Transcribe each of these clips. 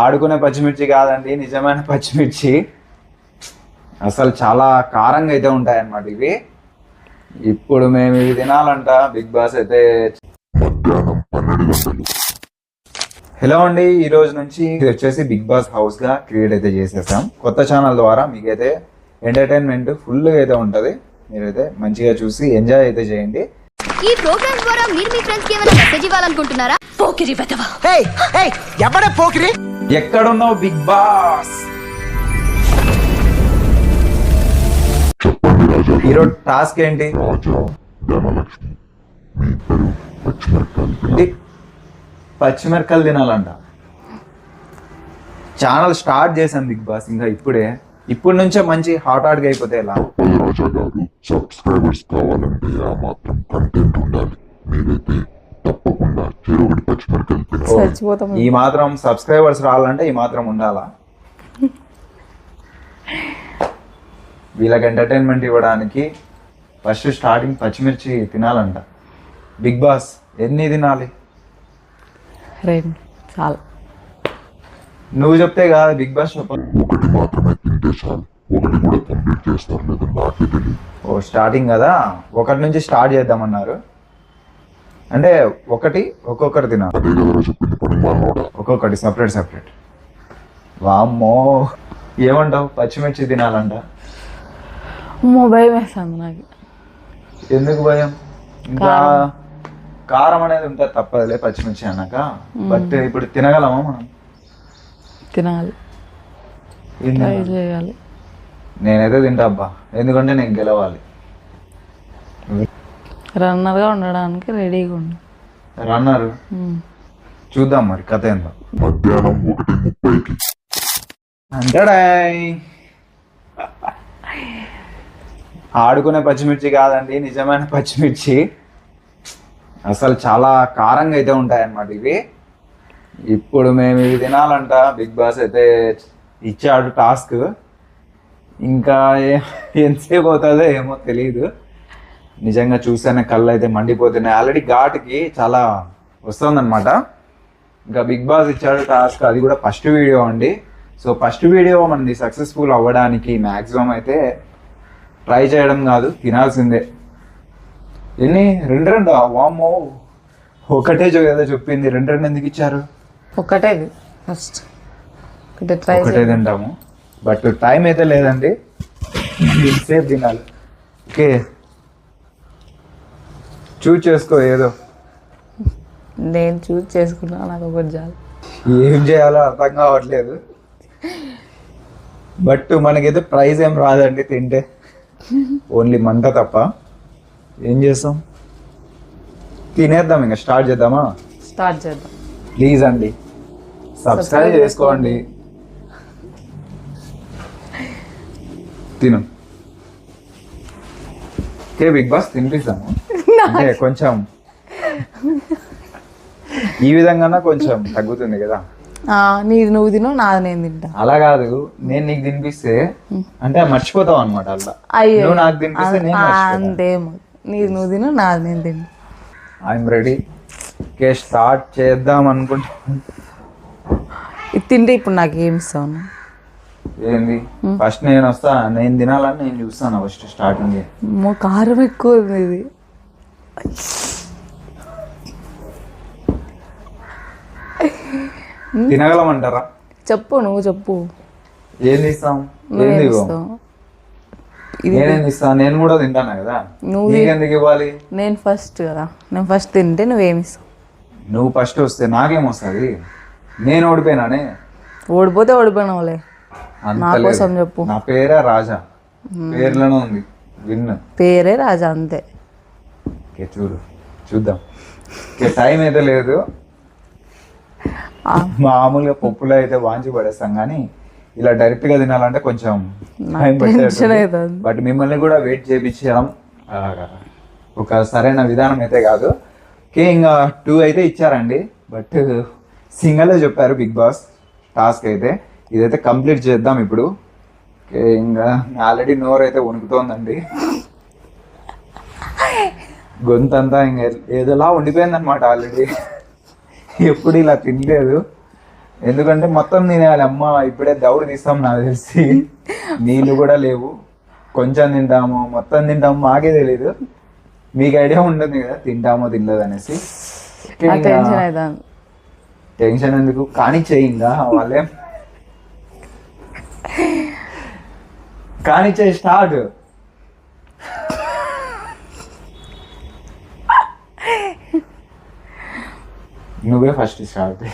ఆడుకునే పచ్చిమిర్చి కాదండి నిజమైన పచ్చిమిర్చి. అసలు చాలా కారంగా అయితే ఉంటాయన్నమాట ఇవి. ఇప్పుడు మేము ఇవి తినాలంట బిగ్ బాస్ అయితే మధ్యాహ్నం పన్నెండు గంటలు. హలో అండి ఈ రోజు నుంచి ఇది వచ్చేసి బిగ్ బాస్ హౌస్గా క్రియేట్ అయితే చేసేసాం కొత్త ఛానల్ ద్వారా మీకైతే ఎంటర్టైన్మెంట్ ఫుల్ అయితే ఉంటది. మీరైతే మంచిగా చూసి ఎంజాయ్ అయితే చేయండి. ఈ ప్రోగ్రామ్ ద్వారా మీరు మీ ఫ్రెండ్స్కి ఏమైనా మెసేజ్ ఇవ్వాలనుకుంటున్నారా? పోకిరి వెతవా ఏయ్ ఏయ్ ఎవడ పోకిరి? ఎక్కడున్నావు బిగ్ బాస్. ఈరోజు టాస్క్ ఏంటి? పచ్చిమిరకాయలు తినాలంట. ఛానల్ స్టార్ట్ చేశాం బిగ్ బాస్ ఇంకా ఇప్పుడే. ఇప్పటి నుంచే మంచి హాట్ హాట్గా అయిపోతే ఎలా? తప్పదు రాజా గారు సబ్స్క్రైబర్స్ కావాలంటే ఆ మాత్రం కంటెంట్ ఉండాలి. మీరైతే తప్పకుండా తినాలి. చచ్చిపోతాం. ఈ మాత్రం సబ్స్క్రైబర్స్ రావాలంటే ఈ మాత్రం ఉండాలా? వీళ్ళకి ఎంటర్టైన్మెంట్ ఇవ్వడానికి ఫస్ట్ స్టార్టింగ్ పచ్చిమిర్చి తినాలంట. బిగ్ బాస్ ఎన్ని తినాలి? రెండు చాలు. నువ్వు చెప్తే కాదు బిగ్ బాస్ చెప్పాలి ఒకటి మాత్రమే తింటే చాలు. ఒకటి కూడా కంప్లీట్ చేస్తారు లేదా నాకే తెలియదు. ఓ స్టార్టింగ్ కదా? ఒకటి నుంచి స్టార్ట్ చేద్దామన్నారు. అంటే ఒకటి ఒక్కొక్కటి తినాలి. ఒక్కొక్కటి సపరేట్ సపరేట్. వామ్మో. ఏమంటావు? పచ్చిమిర్చి తినాలంట. అమ్మో భయం వేస్తుంది నాకు. ఎందుకు భయం? ఇంకా కారం. అనేది ఉంటుంది తప్పదులే పచ్చిమిర్చి అన్నాక. బట్ ఇప్పుడు తినగలమా మనం? తినాలి. ఏం ట్రై తినాలి? చేయాలి. నేనైతే తింటా అబ్బా. ఎందుకంటే నేను గెలవాలి. రన్నర్గా ఉండడానికి రెడీగా ఉండు. రన్నారు. చూద్దాం మరి కథ ఏందో. మధ్యాహ్నం ఒకటి ముప్పైకి. ఆడుకునే పచ్చిమిర్చి కాదండి నిజమైన పచ్చిమిర్చి. అసలు చాలా కారంగా అయితే ఉంటాయన్నమాట ఇవి. ఇప్పుడు మేము ఇవి తినాలంట బిగ్ బాస్ అయితే ఇచ్చాడు టాస్క్. ఇంకా ఏ- ఎంతసేపు అవుతుందో ఏమో తెలియదు నిజంగా చూస్తేనే కళ్ళు అయితే మండిపోతున్నాయి. ఆల్రెడీ ఘాటుకి చాలా వస్తుందన్నమాట. ఇంకా బిగ్ బాస్ ఇచ్చాడు టాస్క్. అది కూడా ఫస్ట్ వీడియో అండి. సో ఫస్ట్ వీడియో మనది సక్సెస్ఫుల్ అవ్వడానికి మ్యాక్సిమం అయితే ట్రై చేయడం కాదు తినాల్సిందే. ఎన్ని? రెండు రెండు? వామ్మో. ఒకటే ఏదో చెప్పింది. రెండు రెండు ఎందుకు ఇచ్చారు? ఒక్కటే ఫస్ట్. ఒకటే ఒకటే తింటాము. బట్ టైం అయితే లేదండి. సేపు తినాలి. ఓకే. చూజ్ చేసుకో ఏదో. నేను చూస్ చేసుకున్నా నాకు ఒకటి చాలు. ఏం చేయాలో అర్థం కావట్లేదు. బట్ మనకైతే ప్రైజ్ ఏం రాదండి తింటే. ఓన్లీ మంట తప్ప. ఏం చేస్తాం? తినేద్దాం ఇంకా స్టార్ట్ చేద్దామా? స్టార్ట్ చేద్దాం. ప్లీజ్ అండి. సబ్స్క్రైబ్ చేసుకోండి. తిను. ఓకే బిగ్ బాస్ తినిపిస్తాము. అంటే కొంచెం ఈ విధంగా కొంచెం తగ్గుతుంది కదా? నీది నువ్వు తిను నాది నేను తింటా. అలా కాదు నేను నీకు తినిపిస్తే అంటే మర్చిపోతావు అనమాట అలా. అయ్యో. నువ్వు నాకు తినిపిస్తే అంతేమో నీది నువ్వు తిను నాది నేను తింటా. ఐఎమ్ రెడీ ఓకే స్టార్ట్ చేద్దాం అనుకుంటా. ఇది తింటే ఇప్పుడు నాకు ఏమి ఇస్తావు? ఏంది? ఫస్ట్ నేను వస్తా నేను తినాలని నేను చూస్తాను ఫస్ట్ స్టార్టింగ్ కారం ఎక్కువ ఉంది ఇది. తినగలమంటారా? చెప్పు నువ్వు చెప్పు. ఇవ్వం? ఇస్తావు ఇది నేనేం ఇస్తాను నేను కూడా తింటాను కదా? నువ్వు నీకెందుకు ఇవ్వాలి? నేను ఫస్ట్ కదా. నేను ఫస్ట్ తింటే నువ్వేమి ఇస్తావు? నువ్వు ఫస్ట్ వస్తే నాకేం వస్తుంది? నేను ఓడిపోయినానే? ఓడిపోతే ఓడిపోయినావులే. నా. కోసం చెప్పు. నా పేరే రాజా. పేర్లోనే ఉంది. విన్ పేరే రాజా అంతే. ఓకే చూడు చూద్దాం. ఓకే టైం అయితే లేదు. మామూలుగా పప్పులో అయితే వాంచి పడేస్తాం కానీ ఇలా డైరెక్ట్గా తినాలంటే కొంచెం. బట్ మిమ్మల్ని కూడా వెయిట్ చేయించడం ఆ, ఒక సరైన విధానం అయితే కాదు. ఓకే ఇంకా టూ అయితే ఇచ్చారండి. బట్ సింగలే చెప్పారు బిగ్ బాస్ టాస్క్ అయితే. ఇదైతే కంప్లీట్ చేద్దాం ఇప్పుడు. ఓకే ఇంకా ఆల్రెడీ నోరు అయితే వణుకుతోందండి. గొంతంతా ఇంకా ఏదోలా ఉండిపోయింది అనమాట ఆల్రెడీ ఎప్పుడు ఇలా తినలేదు. ఎందుకంటే మొత్తం తినేయాలి. అమ్మ ఇప్పుడే దౌడు తీస్తాం నాకు తెలిసి. నీళ్ళు కూడా లేవు. కొంచెం తింటాము. మొత్తం తింటాము. మాకే తెలీదు. మీకు ఐడియా ఉంటుంది కదా తింటామో తినలేదు అనేసి. టెన్షన్ ఎందుకు? కానీ చేయిందా వాళ్ళే? కానీ చేయి స్టార్ట్. నువ్వే ఫస్ట్ స్టార్ట్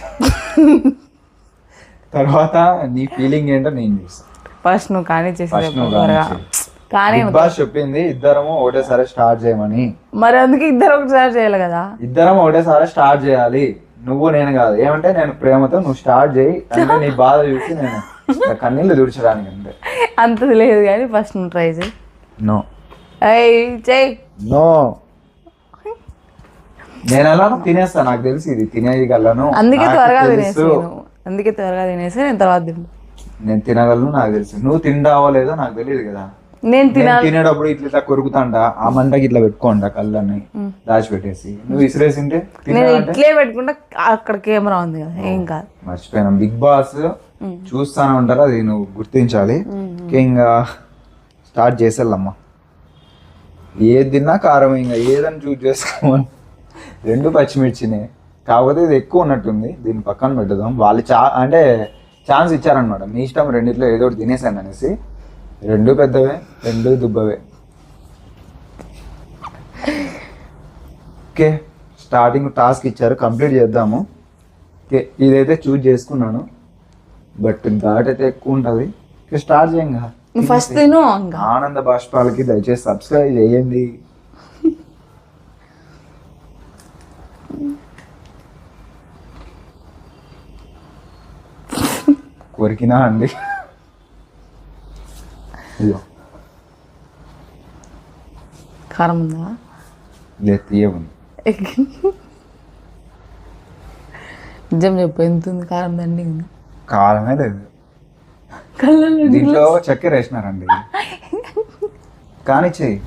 తర్వాత నీ ఫీలింగ్ ఏంటో నేను చూస్తాను ఫస్ట్ నువ్వు కానీ చేసి కానీ బాస్ చెప్పింది ఇద్దరము ఒకటేసారి స్టార్ట్ చేయమని. మరి అందుకే ఇద్దరు ఒకసారి చేయాలి కదా? ఇద్దరం ఒకటేసారి స్టార్ట్ చేయాలి. నువ్వు నేను కాదు. ఏమంటే నేను ప్రేమతో నువ్వు స్టార్ట్ చేయి. అంటే నీ బాధ చూసి నేను కన్నీళ్ళు తుడిచడానికి అంతే. అంతది లేదు కానీ ఫస్ట్ నువ్వు ట్రై చేయి. నో చెయ్యి నో నేను ఎలా తినేస్తా నాకు తెలిసి ఇది తినేయగలను. అందుకే త్వరగా. తినేసి అందుకే త్వరగా తినేసి నేను తర్వాత తింటా. నేను తినగలను నాకు తెలుసు. నువ్వు తింటావో లేదో నాకు తెలియదు కదా. నేను తినేటప్పుడు ఇట్లా ఇట్లా కొరుకుతాంట ఆ మంటకి ఇట్లా పెట్టుకోండి కళ్ళని దాచిపెట్టేసి. నువ్వు ఇసిరేసింటే నేను ఇట్లే పెట్టుకుంటా అక్కడ కెమెరా ఉంది కదా ఏం కాదు. మర్చిపోయినా. బిగ్ బాస్ చూస్తానే ఉంటారు అది నువ్వు గుర్తించాలి. ఇంకా స్టార్ట్ చేసేళ్ళమ్మా ఏది తిన్నా కారం ఇంకా ఏదని చూస్ చేసుకోమని. రెండు పచ్చిమిర్చినే. కాకపోతే ఇది ఎక్కువ ఉన్నట్టుంది. దీన్ని పక్కన పెట్టుదాం వాళ్ళు చా అంటే ఛాన్స్ ఇచ్చారనమాట మీ ఇష్టం రెండిట్లో ఏదో ఒకటి తినేసాను అనేసి. రెండు పెద్దవే రెండు దుబ్బవే. ఓకే. స్టార్టింగ్ టాస్క్ ఇచ్చారు. కంప్లీట్ చేద్దాము. ఓకే. ఇదైతే చూజ్ చేసుకున్నాను. బట్ ఘాట్ అయితే ఎక్కువ ఉంటుంది స్టార్ట్ చేయంగా. ఫస్ట్ ఆనంద బాష్పాలకి దయచేసి సబ్స్క్రైబ్ చేయండి. కొరికినా అండి. ఇదిగో. కారం ఉందా? లేదు తీయముంది నిజం చెప్పు ఎంత ఉంది కారం? దండి కారమే లేదు. కళ్ళల్లో దీంట్లో చక్కెర వేసినారండి. కానీ చెయ్యి.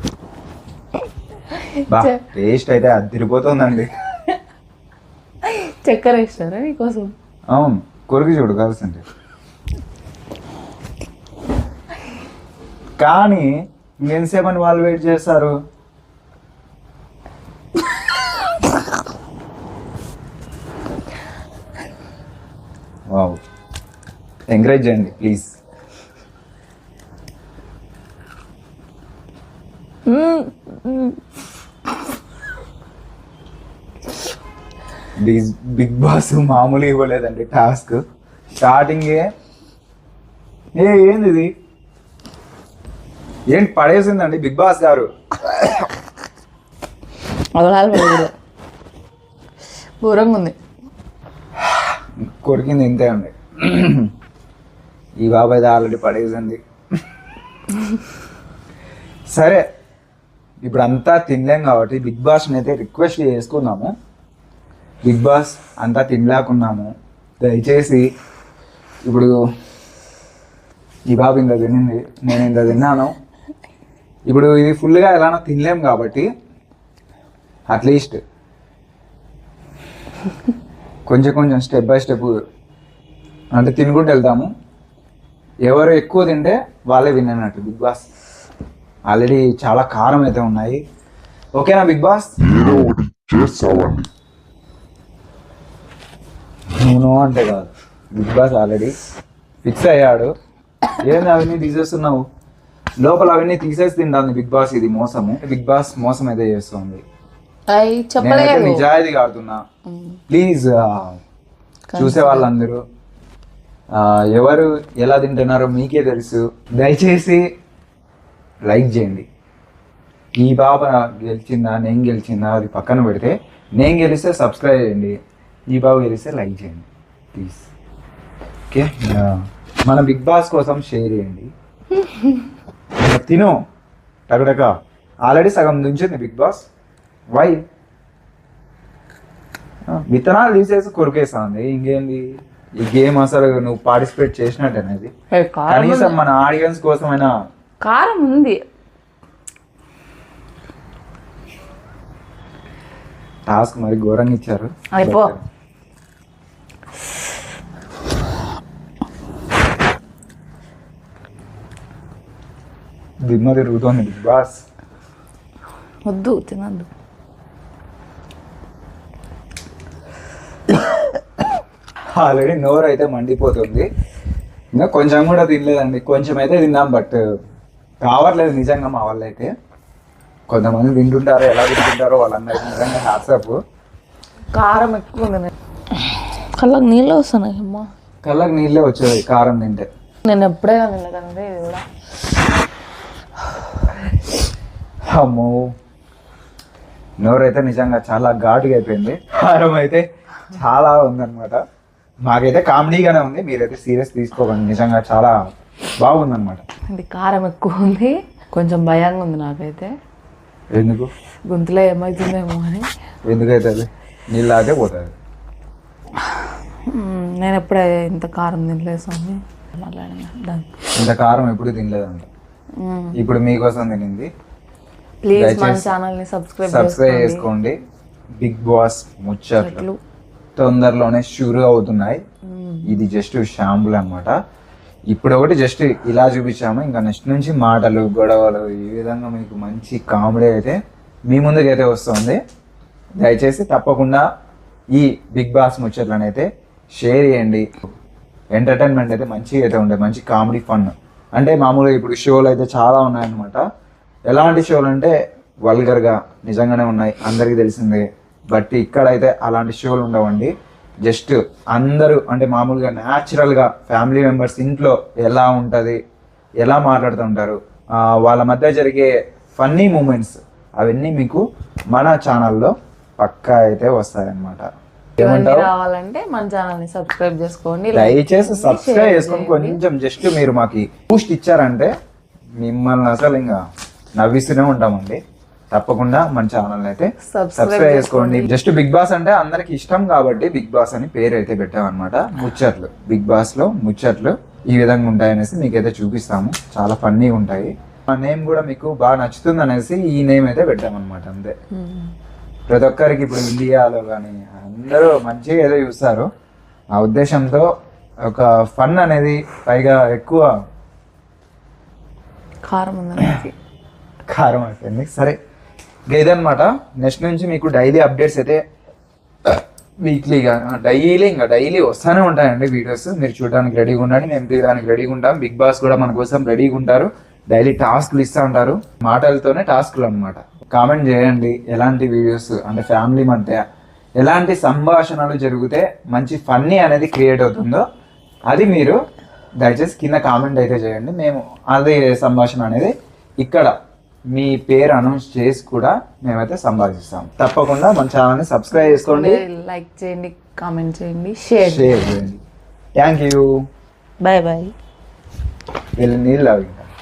బా టేస్ట్ అయితే అదిరిపోతుందండి. చక్కెర వేస్తారా నీకోసం? అవును కొరికి చూడు కావాల్సింది కానీ ఎంతసేపు అని వాళ్ళు వెయిట్ చేస్తారు? వావ్. ఎంకరేజ్ చేయండి ప్లీజ్ బిగ్ బిగ్ బాస్ మామూలు ఇవ్వలేదండి టాస్క్ స్టార్టింగే ఏ ఏంది ఇది? ఏంటి పడేసిందండి? బిగ్ బాస్ గారు. ఘోరంగా ఉంది. కొరికింది ఇంతే అండి. ఈ బాబాయ్ ఆల్రెడీ పడేసింది. సరే ఇప్పుడు అంతా తినలేం కాబట్టి బిగ్ బాస్ని అయితే రిక్వెస్ట్ చేసుకున్నాము బిగ్ బాస్ అంతా తినలేకున్నాము. దయచేసి ఇప్పుడు ఈ బాబు ఇంత తినింది నేను ఇంత తిన్నాను. ఇప్పుడు ఇది ఫుల్గా ఎలానో తినలేం కాబట్టి అట్లీస్ట్ కొంచెం కొంచెం స్టెప్ బై స్టెప్ అంటే తినుకుంటూ వెళ్తాము. ఎవరు ఎక్కువ తింటే వాళ్ళే విన్ అన్నట్టు బిగ్ బాస్. ఆల్రెడీ చాలా కారం అయితే ఉన్నాయి. ఓకేనా బిగ్ బాస్? ఏదో ఒకటి చేస్తావండి. నేను అంటే కాదు. బిగ్ బాస్ ఆల్రెడీ ఫిక్స్ అయ్యాడు. ఏంది అవన్నీ తీసేస్తున్నావు? లోపల అవన్నీ తీసేసి తింటాను బిగ్ బాస్ ఇది మోసము. బిగ్ బాస్ మోసం అయితే చేస్తుంది నేనైతే నిజాయితీగా ఆడుతున్నా ప్లీజ్ చూసే వాళ్ళందరూ. ఎవరు ఎలా తింటున్నారో మీకే తెలుసు. దయచేసి లైక్ చేయండి. ఈ బాబా గెలిచిందా నేను గెలిచిందా అది పక్కన పెడితే నేను గెలిస్తే సబ్స్క్రైబ్ చేయండి. ఈ బాబు గెలిస్తే లైక్ చేయండి. ప్లీజ్ ఓకే మన బిగ్ బాస్ కోసం షేర్ చేయండి. తిను. టగటక ఆల్రెడీ సగం నుంచింది బిగ్ బాస్. వై? విత్తనాలు తీసేసి కొరికేస్తుంది ఇంకేంది? ఈ గేమ్ అసలు నువ్వు పార్టిసిపేట్ చేసినట్టేనది ఏ, కారం కనీసం. మన ఆడియన్స్ కోసమైనా. కారం ఉంది. టాస్క్ మరి ఘోరంగా ఇచ్చారు. అయిపో. దిమ్మ తిరుగుతోంది బాస్ వద్దు తినద్దు ఆల్రెడీ నోరు అయితే మండిపోతుంది ఇంకా కొంచెం కూడా తినలేదండి కొంచెం అయితే తిన్నాం బట్ కావట్లేదు నిజంగా మా వాళ్ళు అయితే కొంతమంది తింటుంటారో ఎలా తింటుంటారో వాళ్ళందరికీ నిజంగా హ్యాట్సప్ కారం ఎక్కువ ఉంది. కళ్ళకి నీళ్ళు వస్తున్నాయి అమ్మా కళ్ళకి నీళ్ళే వచ్చేది కారం తింటే నేను ఎప్పుడైనా తినకండి ఇది కూడా అమ్మో. నోరు అయితే నిజంగా చాలా ఘాటుగా అయిపోయింది. కారం అయితే చాలా ఉందన్నమాట. మాకైతే కామెడీగానే ఉంది. మీరైతే సీరియస్ తీసుకోకండి. నిజంగా చాలా బాగుందన్నమాట. ఇది కారం ఎక్కువ ఉంది. కొంచెం భయంగా ఉంది నాకైతే. ఎందుకు? గొంతులో ఏమవుతుందేమో అని. ఎందుకైతే అది? నీళ్ళు ఆగే పోతుంది. మ్మ్, నేను ఎప్పుడే ఇంత కారం తినలేదు స్వామి. మాట్లాడిన డన్ ఇంత కారం ఎప్పుడు తినలేదంట. ఇప్పుడు మీకోసం తినింది. ప్లీజ్ మన సబ్స్క్రైబ్ సబ్స్క్రైబ్ చేసుకోండి. బిగ్ బాస్ ముచ్చట్లు. చెట్లు. తొందరలోనే షూర్ అవుతున్నాయి. ఇది జస్ట్ షాంపుల్ అన్నమాట. ఇప్పుడు ఒకటి జస్ట్ ఇలా చూపించాము. ఇంకా నెక్స్ట్ నుంచి మాటలు గొడవలు ఈ విధంగా మీకు మంచి కామెడీ అయితే మీ ముందుకైతే వస్తుంది. దయచేసి తప్పకుండా ఈ బిగ్ బాస్ ముచ్చట్లను అయితే షేర్ చేయండి. ఎంటర్టైన్మెంట్ అయితే మంచిగా అయితే ఉంటాయి మంచి కామెడీ ఫన్. అంటే మామూలుగా ఇప్పుడు షోలు అయితే చాలా ఉన్నాయన్నమాట. ఎలాంటి షోలు అంటే వల్గర్గా నిజంగానే ఉన్నాయి అందరికీ తెలిసిందే. బట్ ఇక్కడైతే అలాంటి షోలు ఉండవండి. జస్ట్ అందరూ అంటే మామూలుగా న్యాచురల్గా ఫ్యామిలీ మెంబర్స్ ఇంట్లో ఎలా ఉంటుంది ఎలా మాట్లాడుతుంటారు ఆ, వాళ్ళ మధ్య జరిగే ఫన్నీ మూమెంట్స్ అవన్నీ మీకు మన ఛానల్లో పక్కా అయితే వస్తాయన్నమాట. రావాలంటే మన ఛానల్ని సబ్స్క్రైబ్ చేసుకోండి దయచేసి సబ్స్క్రైబ్ చేసుకొని. కొంచెం జస్ట్ మీరు మాకు బూస్ట్ ఇచ్చారంటే మిమ్మల్ని అసలు ఇంకా నవ్విస్తూనే ఉంటామండి. తప్పకుండా మన ఛానల్ అయితే సబ్స్క్రైబ్ చేసుకోండి. జస్ట్ బిగ్ బాస్ అంటే అందరికి ఇష్టం కాబట్టి బిగ్ బాస్ అని పేరు అయితే పెట్టామన్నమాట. ముచ్చట్లు. బిగ్ బాస్లో ముచ్చట్లు ఈ విధంగా ఉంటాయనేసి మీకైతే చూపిస్తాము. చాలా ఫన్నీ ఉంటాయి. ఆ నేమ్ కూడా మీకు బాగా నచ్చుతుంది అనేసి ఈ నేమ్ అయితే పెట్టామన్నమాట. అంతే. మ్మ్. ప్రతి ఒక్కరికి ఇప్పుడు ఇండియాలో కానీ అందరూ మంచిగా ఏదో చూస్తారు. ఆ ఉద్దేశంతో ఒక ఫన్ అనేది పైగా ఎక్కువ కారం ఉంది. కారం అయిపోయింది. సరే. లేదనమాట ఇదనమాట నెక్స్ట్ నుంచి మీకు డైలీ అప్డేట్స్ అయితే వీక్లీగా డైలీ ఇంకా డైలీ వస్తూనే ఉంటాయండి వీడియోస్. మీరు చూడడానికి రెడీగా ఉండండి. మేము తీయడానికి రెడీగా ఉంటాం. బిగ్ బాస్ కూడా మన కోసం రెడీగా ఉంటారు. డైలీ టాస్క్లు ఇస్తూ ఉంటారు. మాటలతోనే టాస్క్లు అనమాట కామెంట్ చేయండి ఎలాంటి వీడియోస్ అంటే ఫ్యామిలీ మధ్య ఎలాంటి సంభాషణలు జరిగితే మంచి ఫన్నీ అనేది క్రియేట్ అవుతుందో అది మీరు దయచేసి కింద కామెంట్ అయితే చేయండి. మేము అదే సంభాషణ అనేది ఇక్కడ మీ పేరు అనౌన్స్ చేసి కూడా మేమైతే సంభాషిస్తాం. తప్పకుండా మన ఛానల్ని సబ్స్క్రైబ్ చేసుకోండి. లైక్ చేయండి కామెంట్ చేయండి షేర్ షేర్ చేయండి. థ్యాంక్ యూ బాయ్ బాయ్ వీళ్ళు నీళ్ళు అవి